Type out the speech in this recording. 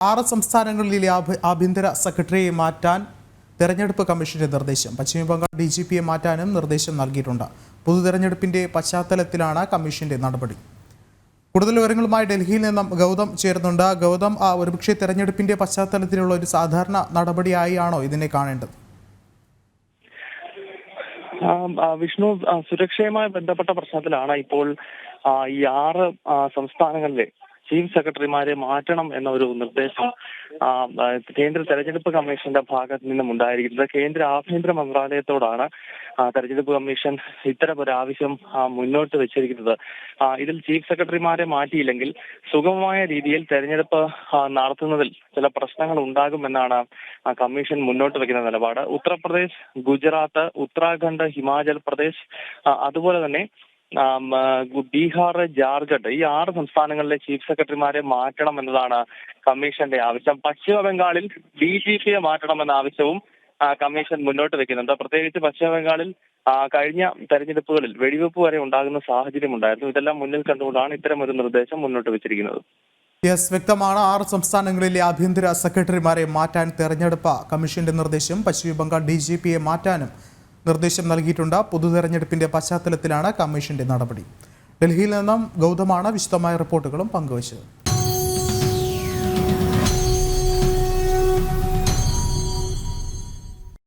ആറ് സംസ്ഥാനങ്ങളിലെ ആഭ- ആഭ്യന്തര സെക്രട്ടറിയെ മാറ്റാൻ തെരഞ്ഞെടുപ്പ് കമ്മീഷന്റെ നിർദ്ദേശം. പശ്ചിമബംഗാൾ ഡി ജി പിയെ മാറ്റാനും നിർദ്ദേശം നൽകിയിട്ടുണ്ട്. പൊതു തെരഞ്ഞെടുപ്പിന്റെ പശ്ചാത്തലത്തിലാണ് കമ്മീഷന്റെ നടപടി. കൂടുതൽ വിവരങ്ങളുമായി ഡൽഹിയിൽ നിന്നും ഗൗതം ചേരുന്നുണ്ട്. ഗൗതം ആ, ഒരുപക്ഷെ തെരഞ്ഞെടുപ്പിന്റെ പശ്ചാത്തലത്തിലുള്ള ഒരു സാധാരണ നടപടിയായാണോ ഇതിനെ കാണേണ്ടത്? വിഷ്ണു സുരക്ഷയുമായി ബന്ധപ്പെട്ട പ്രശ്നത്തിലാണ് ഇപ്പോൾ ഈ ആറ് സംസ്ഥാനങ്ങളിലെ ചീഫ് സെക്രട്ടറിമാരെ മാറ്റണം എന്ന ഒരു നിർദ്ദേശം കേന്ദ്ര തെരഞ്ഞെടുപ്പ് കമ്മീഷന്റെ ഭാഗത്ത് നിന്നും ഉണ്ടായിരിക്കുന്നത്. കേന്ദ്ര ആഭ്യന്തര മന്ത്രാലയത്തോടാണ് തെരഞ്ഞെടുപ്പ് കമ്മീഷൻ ഇത്തരം ഒരു ആവശ്യം മുന്നോട്ട് വെച്ചിരിക്കുന്നത്. ഇതിൽ ചീഫ് സെക്രട്ടറിമാരെ മാറ്റിയില്ലെങ്കിൽ സുഗമമായ രീതിയിൽ തെരഞ്ഞെടുപ്പ് നടത്തുന്നതിൽ ചില പ്രശ്നങ്ങൾ ഉണ്ടാകുമെന്നാണ് കമ്മീഷൻ മുന്നോട്ട് വെക്കുന്ന നിലപാട്. ഉത്തർപ്രദേശ് ഗുജറാത്ത് ഉത്തരാഖണ്ഡ് ഹിമാചൽ പ്രദേശ് അതുപോലെ തന്നെ ബീഹാർ ജാർഖണ്ഡ് ഈ ആറ് സംസ്ഥാനങ്ങളിലെ ചീഫ് സെക്രട്ടറിമാരെ മാറ്റണം എന്നതാണ് കമ്മീഷന്റെ ആവശ്യം. പശ്ചിമ ബംഗാളിൽ ഡി ജി പിയെ മാറ്റണമെന്ന ആവശ്യവും കമ്മീഷൻ മുന്നോട്ട് വെക്കുന്നുണ്ട്. പ്രത്യേകിച്ച് പശ്ചിമ ബംഗാളിൽ കഴിഞ്ഞ തെരഞ്ഞെടുപ്പുകളിൽ വെടിവെപ്പ് വരെ ഉണ്ടാകുന്ന സാഹചര്യം ഉണ്ടായിരുന്നു. ഇതെല്ലാം മുന്നിൽ കണ്ടുകൊണ്ടാണ് ഇത്തരം ഒരു നിർദ്ദേശം മുന്നോട്ട് വെച്ചിരിക്കുന്നത്. യെസ് വ്യക്തമാണ്. ആറ് സംസ്ഥാനങ്ങളിലെ ആഭ്യന്തര സെക്രട്ടറിമാരെ മാറ്റാൻ തെരഞ്ഞെടുപ്പ് കമ്മീഷന്റെ നിർദ്ദേശം. പശ്ചിമ ബംഗാൾ ഡി ജി പിയെ മാറ്റാനും നിർദ്ദേശം നൽകിയിട്ടുണ്ട്. പൊതു തെരഞ്ഞെടുപ്പിന്റെ പശ്ചാത്തലത്തിലാണ് കമ്മീഷന്റെ നടപടി. ഡൽഹിയിൽ നിന്നും ഗൗതമാണ് വിശദമായ റിപ്പോർട്ടുകളും പങ്കുവച്ചത്.